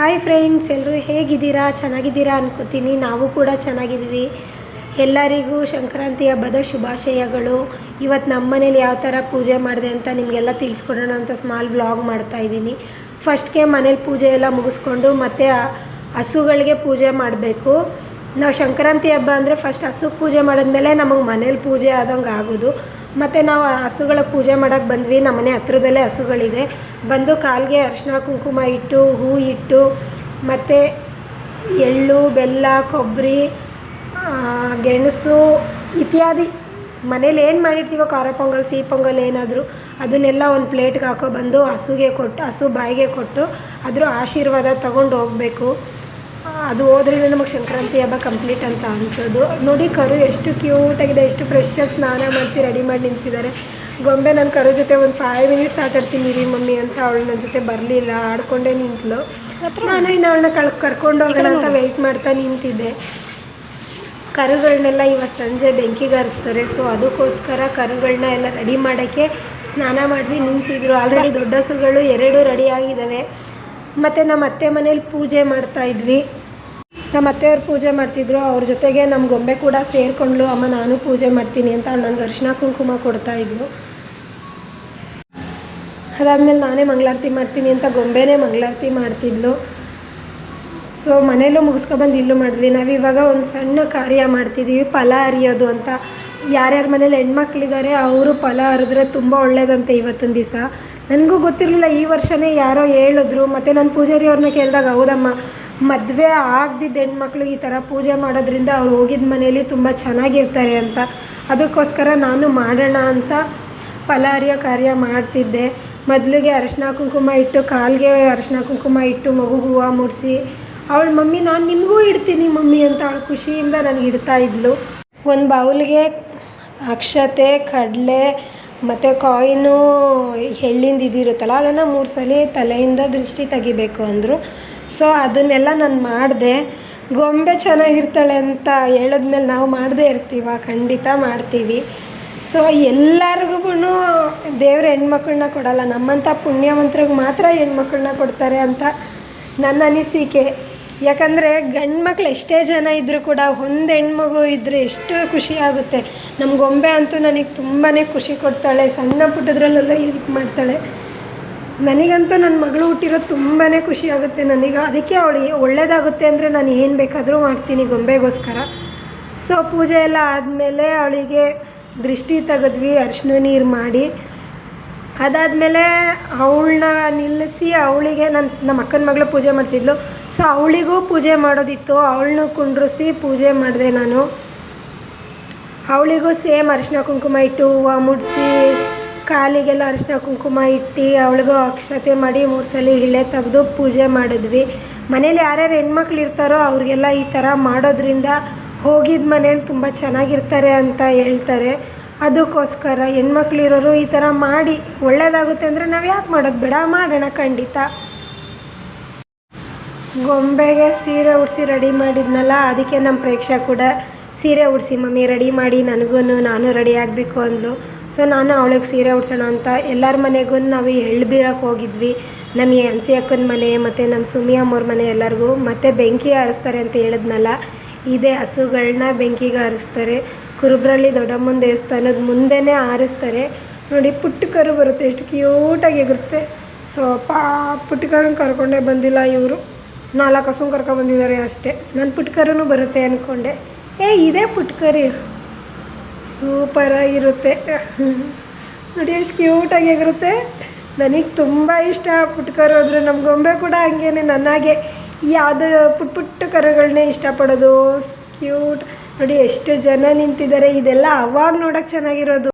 Hi friends ಎಲ್ಲರೂ ಹೇಗಿದ್ದೀರಾ? ಚೆನ್ನಾಗಿದ್ದೀರಾ ಅನ್ಕೋತೀನಿ. ನಾವು ಕೂಡ ಚೆನ್ನಾಗಿದ್ದೀವಿ. ಎಲ್ಲರಿಗೂ ಸಂಕ್ರಾಂತಿ ಹಬ್ಬದ ಶುಭಾಶಯಗಳು. ಇವತ್ತು ನಮ್ಮ ಮನೇಲಿ ಯಾವ ಥರ ಪೂಜೆ ಮಾಡಿದೆ ಅಂತ ನಿಮಗೆಲ್ಲ ತಿಳಿಸ್ಕೊಡೋಣ ಅಂತ ಸ್ಮಾಲ್ ವ್ಲಾಗ್ ಮಾಡ್ತಾ ಇದ್ದೀನಿ. ಫಸ್ಟ್ಗೆ ಮನೇಲಿ ಪೂಜೆ ಎಲ್ಲ ಮುಗಿಸ್ಕೊಂಡು ಮತ್ತು ಹಸುಗಳಿಗೆ ಪೂಜೆ ಮಾಡಬೇಕು. ನಾವು ಸಂಕ್ರಾಂತಿ ಹಬ್ಬ ಅಂದರೆ ಫಸ್ಟ್ ಹಸುಗೆ ಪೂಜೆ ಮಾಡಿದ್ಮೇಲೆ ನಮಗೆ ಮನೇಲಿ ಪೂಜೆ ಆದಂಗೆ ಆಗೋದು. ಮತ್ತು ನಾವು ಹಸುಗಳ ಪೂಜೆ ಮಾಡೋಕ್ಕೆ ಬಂದ್ವಿ. ನಮ್ಮ ಮನೆ ಹತ್ರದಲ್ಲೇ ಹಸುಗಳಿದೆ. ಬಂದು ಕಾಲಿಗೆ ಅರಿಶಿನ ಕುಂಕುಮ ಇಟ್ಟು, ಹೂ ಇಟ್ಟು, ಮತ್ತು ಎಳ್ಳು, ಬೆಲ್ಲ, ಕೊಬ್ಬರಿ ಗೆಣಸು ಇತ್ಯಾದಿ. ಮನೇಲಿ ಏನು ಮಾಡಿರ್ತೀವೋ ಖಾರ ಪೊಂಗಲ್, ಸಿಹಿ ಪೊಂಗಲ್ ಏನಾದರೂ ಅದನ್ನೆಲ್ಲ ಒಂದು ಪ್ಲೇಟ್ಗೆ ಹಾಕೋ ಬಂದು ಹಸುಗೆ ಕೊಟ್ಟು, ಹಸು ಬಾಯಿಗೆ ಕೊಟ್ಟು ಅದರ ಆಶೀರ್ವಾದ ತಗೊಂಡು ಹೋಗಬೇಕು. ಅದು ಹೋದ್ರೆ ನಮಗೆ ಸಂಕ್ರಾಂತಿ ಹಬ್ಬ ಕಂಪ್ಲೀಟ್ ಅಂತ ಅನಿಸೋದು. ನೋಡಿ ಕರು ಎಷ್ಟು ಕ್ಯೂಟಾಗಿದೆ ಎಷ್ಟು ಫ್ರೆಶ್ಶಾಗಿ ಸ್ನಾನ ಮಾಡಿಸಿ ರೆಡಿ ಮಾಡಿ ನಿಂತಿದ್ದಾರೆ ಗೊಂಬೆ ನನ್ನ ಕರು ಜೊತೆ ಒಂದು ಫೈವ್ ಮಿನಿಟ್ಸ್ ಆಟಾಡ್ತೀನಿ ರೀ ಮಮ್ಮಿ ಅಂತ ಅವಳು ನನ್ನ ಜೊತೆ ಬರಲಿಲ್ಲ ಆಡ್ಕೊಂಡೇ ನಿಂತಳು. ನಾನು ಇನ್ನು ಅವಳನ್ನ ಕಳ್ ಕರ್ಕೊಂಡು ಹೋಗೋಣ ಅಂತ ವೆಯ್ಟ್ ಮಾಡ್ತಾ ನಿಂತಿದ್ದೆ. ಕರುಗಳನ್ನೆಲ್ಲ ಇವತ್ತು ಸಂಜೆ ಬೆಂಕಿಗೆ ಹರಿಸ್ತಾರೆ ಸೊ ಅದಕ್ಕೋಸ್ಕರ ಕರುಗಳನ್ನ ಎಲ್ಲ ರೆಡಿ ಮಾಡೋಕ್ಕೆ ಸ್ನಾನ ಮಾಡಿಸಿ ನಿಲ್ಲಿಸಿದ್ರು ಆಲ್ರೆಡಿ ದೊಡ್ಡ ಹಸುಗಳು ಎರಡು ರೆಡಿ ಆಗಿದ್ದಾವೆ ಮತ್ತು ನಮ್ಮ ಅತ್ತೆ ಮನೇಲಿ ಪೂಜೆ ಮಾಡ್ತಾ ಇದ್ವಿ. ನಮ್ಮ ಅತ್ತೆಯವ್ರು ಪೂಜೆ ಮಾಡ್ತಿದ್ರು, ಅವ್ರ ಜೊತೆಗೆ ನಮ್ಮ ಗೊಂಬೆ ಕೂಡ ಸೇರಿಕೊಂಡ್ಲು, ಅಮ್ಮ, ನಾನು ಪೂಜೆ ಮಾಡ್ತೀನಿ ಅಂತ ನನಗೆ ಅರಿಶಿನ ಕುಂಕುಮ ಕೊಡ್ತಾ ಇದ್ಲು ಅದಾದಮೇಲೆ ನಾನೇ ಮಂಗಳಾರತಿ ಮಾಡ್ತೀನಿ ಅಂತ ಗೊಂಬೆನೇ ಮಂಗಳಾರತಿ ಮಾಡ್ತಿದ್ಲು. ಸೊ ಮನೇಲೂ ಮುಗಿಸ್ಕೊಬಂದು ಇಲ್ಲೂ ಮಾಡಿದ್ವಿ. ನಾವು ಇವಾಗ ಒಂದು ಸಣ್ಣ ಕಾರ್ಯ ಮಾಡ್ತಿದ್ದೀವಿ ಫಲ ಅರಿಯೋದು ಅಂತ. ಯಾರ್ಯಾರ ಮನೇಲಿ ಹೆಣ್ಮಕ್ಳಿದ್ದಾರೆ ಅವರು ಫಲ ಹರಿದ್ರೆ ತುಂಬ ಒಳ್ಳೇದಂತೆ ಇವತ್ತಿನ ದಿವಸ. ನನಗೂ ಗೊತ್ತಿರಲಿಲ್ಲ, ಈ ವರ್ಷವೇ ಯಾರೋ ಹೇಳಿದ್ರು. ಮತ್ತು ನಾನು ಪೂಜಾರಿ ಅವ್ರನ್ನ ಕೇಳಿದಾಗ, ಹೌದಮ್ಮ ಮದುವೆ ಆಗ್ದಿದ್ದ ಹೆಣ್ಮಕ್ಳು ಈ ಥರ ಪೂಜೆ ಮಾಡೋದ್ರಿಂದ ಅವ್ರು ಹೋಗಿದ್ದ ಮನೇಲಿ ತುಂಬ ಚೆನ್ನಾಗಿರ್ತಾರೆ ಅಂತ. ಅದಕ್ಕೋಸ್ಕರ ನಾನು ಮಾಡೋಣ ಅಂತ ಫಲ ಕಾರ್ಯ ಮಾಡ್ತಿದ್ದೆ. ಮೊದಲಿಗೆ ಅರಿಶಿನ ಕುಂಕುಮ ಇಟ್ಟು, ಕಾಲಿಗೆ ಅರಿಶಿನ ಕುಂಕುಮ ಇಟ್ಟು, ಮಗು ಹೂವು ಮುಡಿಸಿ, ಅವಳ ಮಮ್ಮಿ, ನಾನು ನಿಮಗೂ ಇಡ್ತೀನಿ ಮಮ್ಮಿ ಅಂತ ಅವಳು ಖುಷಿಯಿಂದ ನನಗೆ ಇಡ್ತಾ ಇದ್ಲು. ಒಂದು ಬೌಲ್ಗೆ ಅಕ್ಷತೆ, ಕಡಲೆ, ಮತ್ತು ಕಾಯಿನು, ಎಳ್ಳಿಂದ ಇದಿರುತ್ತಲ್ಲ, ಅದನ್ನು ಮೂರು ಸಲ ತಲೆಯಿಂದ ದೃಷ್ಟಿ ತೆಗಿಬೇಕು ಅಂದರು. ಸೊ ಅದನ್ನೆಲ್ಲ ನಾನು ಮಾಡಿದೆ. ಗೊಂಬೆ ಚೆನ್ನಾಗಿರ್ತಾಳೆ ಅಂತ ಹೇಳಿದ್ಮೇಲೆ ನಾವು ಮಾಡದೇ ಇರ್ತೀವ, ಖಂಡಿತ ಮಾಡ್ತೀವಿ. ಸೊ ಎಲ್ಲರಿಗೂ ದೇವ್ರ ಹೆಣ್ಮಕ್ಳನ್ನ ಕೊಡಲ್ಲ. ನಮ್ಮಂಥ ಪುಣ್ಯವಂತರಿಗೆ ಮಾತ್ರ ಹೆಣ್ಮಕ್ಳನ್ನ ಕೊಡ್ತಾರೆ ಅಂತ ನನ್ನ ಅನಿಸಿಕೆ. ಯಾಕಂದರೆ ಗಂಡು ಮಕ್ಳು ಎಷ್ಟೇ ಜನ ಇದ್ದರೂ ಕೂಡ ಒಂದು ಹೆಣ್ಮಗು ಇದ್ದರೆ ಎಷ್ಟು ಖುಷಿ ಆಗುತ್ತೆ. ನಮ್ಮ ಗೊಂಬೆ ಅಂತೂ ನನಗೆ ತುಂಬಾ ಖುಷಿ ಕೊಡ್ತಾಳೆ. ಸಣ್ಣ ಪುಟ್ಟದ್ರಲ್ಲೆಲ್ಲ ಹೆಲ್ಪ್ ಮಾಡ್ತಾಳೆ. ನನಗಂತೂ ನನ್ನ ಮಗಳು ಹುಟ್ಟಿರೋದು ತುಂಬಾ ಖುಷಿ ಆಗುತ್ತೆ ನನಗೆ. ಅದಕ್ಕೆ ಅವಳಿಗೆ ಒಳ್ಳೇದಾಗುತ್ತೆ ಅಂದರೆ ನಾನು ಏನು ಬೇಕಾದರೂ ಮಾಡ್ತೀನಿ ಗೊಂಬೆಗೋಸ್ಕರ. ಸೊ ಪೂಜೆ ಎಲ್ಲ ಆದಮೇಲೆ ಅವಳಿಗೆ ದೃಷ್ಟಿ ತೆಗೆದ್ವಿ, ಅರಿಶಿನ ನೀರು ಮಾಡಿ. ಅದಾದಮೇಲೆ ಅವಳನ್ನ ನಿಲ್ಲಿಸಿ ಅವಳಿಗೆ ನನ್ನ ನಮ್ಮ ಅಕ್ಕನ ಮಗಳು ಪೂಜೆ ಮಾಡ್ತಿದ್ಲು. ಸೊ ಅವಳಿಗೂ ಪೂಜೆ ಮಾಡೋದಿತ್ತು, ಅವಳನ್ನೂ ಕುಂಡ್ರಿಸಿ ಪೂಜೆ ಮಾಡಿದೆ ನಾನು. ಅವಳಿಗೂ ಸೇಮ್ ಅರಿಶಿನ ಕುಂಕುಮ ಇಟ್ಟು ಹೂವು ಮುಡಿಸಿ ಕಾಲಿಗೆಲ್ಲ ಅರಿಶಿನ ಕುಂಕುಮ ಇಟ್ಟು ಅವಳಿಗೂ ಅಕ್ಷತೆ ಮಾಡಿ ಮೂರು ಸಲ ಇಳೆ ತೆಗೆದು ಪೂಜೆ ಮಾಡಿದ್ವಿ. ಮನೇಲಿ ಯಾರ್ಯಾರು ಹೆಣ್ಮಕ್ಳು ಇರ್ತಾರೋ ಅವ್ರಿಗೆಲ್ಲ ಈ ಥರ ಮಾಡೋದ್ರಿಂದ ಹೋಗಿದ್ದ ಮನೇಲಿ ತುಂಬ ಚೆನ್ನಾಗಿರ್ತಾರೆ ಅಂತ ಹೇಳ್ತಾರೆ. ಅದಕ್ಕೋಸ್ಕರ ಹೆಣ್ಮಕ್ಳಿರೋರು ಈ ಥರ ಮಾಡಿ ಒಳ್ಳೇದಾಗುತ್ತೆ ಅಂದರೆ ನಾವು ಯಾಕೆ ಮಾಡೋದು ಬೇಡ? ಮಾಡೋಣ ಖಂಡಿತ. ಗೊಂಬೆಗೆ ಸೀರೆ ಉಡಿಸಿ ರೆಡಿ ಮಾಡಿದ್ನಲ್ಲ, ಅದಕ್ಕೆ ನಮ್ಮ ಪ್ರೇಕ್ಷಕ ಕೂಡ ಸೀರೆ ಉಡಿಸಿ, ಮಮ್ಮಿ, ರೆಡಿ ಮಾಡಿ ನನಗೂ ನಾನು ರೆಡಿ ಆಗಬೇಕು ಅಂದ್ಲು. ಸೊ ನಾನು ಅವಳಿಗೆ ಸೀರೆ ಉಡ್ಸೋಣ ಅಂತ ಎಲ್ಲರ ಮನೆಗೂ ನಾವು ಎಳ್ಳು ಹೋಗಿದ್ವಿ. ನಮ್ಮ ಅನ್ಸಿ ಅಕ್ಕನ ಮನೆ ಮತ್ತು ನಮ್ಮ ಸುಮಿ ಅಮ್ಮವ್ರ ಮನೆ ಎಲ್ಲರಿಗೂ ಮತ್ತು ಬೆಂಕಿ ಹಾರಿಸ್ತಾರೆ ಅಂತ ಹೇಳಿದ್ನಲ್ಲ, ಇದೇ ಹಸುಗಳನ್ನ ಬೆಂಕಿಗೆ ಹಾರಿಸ್ತಾರೆ. ಕುರುಬ್ರಳ್ಳಿ ದೊಡ್ಡಮ್ಮನ ದೇವಸ್ಥಾನದ ಮುಂದೆನೇ ಆರಿಸ್ತಾರೆ ನೋಡಿ, ಪುಟ್ಟ ಕರು ಬರುತ್ತೆ, ಎಷ್ಟು ಕ್ಯೂಟಾಗಿ ಎಗುತ್ತೆ ಸೊ ಪಾ, ಪುಟ್ಟ ಕರನ್ನು ಕರ್ಕೊಂಡೇ ಬಂದಿಲ್ಲ ಇವರು. ನಾಲ್ಕು ಹಸುನ ಕರ್ಕೊಂಬಂದಿದ್ದಾರೆ ಅಷ್ಟೇ. ನನ್ನ ಪುಟ್ಟ ಕರುನೂ ಬರುತ್ತೆ ಅಂದ್ಕೊಂಡೆ ಏ, ಇದೇ ಪುಟ್ಟ ಕರಿ. ಸೂಪರಾಗಿರುತ್ತೆ ನೋಡಿ ಎಷ್ಟು ಕ್ಯೂಟಾಗಿರುತ್ತೆ ನನಗೆ ತುಂಬ ಇಷ್ಟ ಪುಟ್ಟ ಕರು ಅಂದರೆ ನಮ್ಮ ಗೊಂಬೆ ಕೂಡ ಹಂಗೇನೆ ನನಗೆ ಯಾವುದೇ ಪುಟ್ಟ ಪುಟ್ಟ ಕರುಗಳನ್ನೇ ಇಷ್ಟಪಡೋದು. ಕ್ಯೂಟ್ ನೋಡಿ ಎಷ್ಟು ಜನ ನಿಂತಿದ್ದಾರೆ. ಇದೆಲ್ಲ ಅವಾಗ ನೋಡೋಕೆ ಚೆನ್ನಾಗಿರೋದು.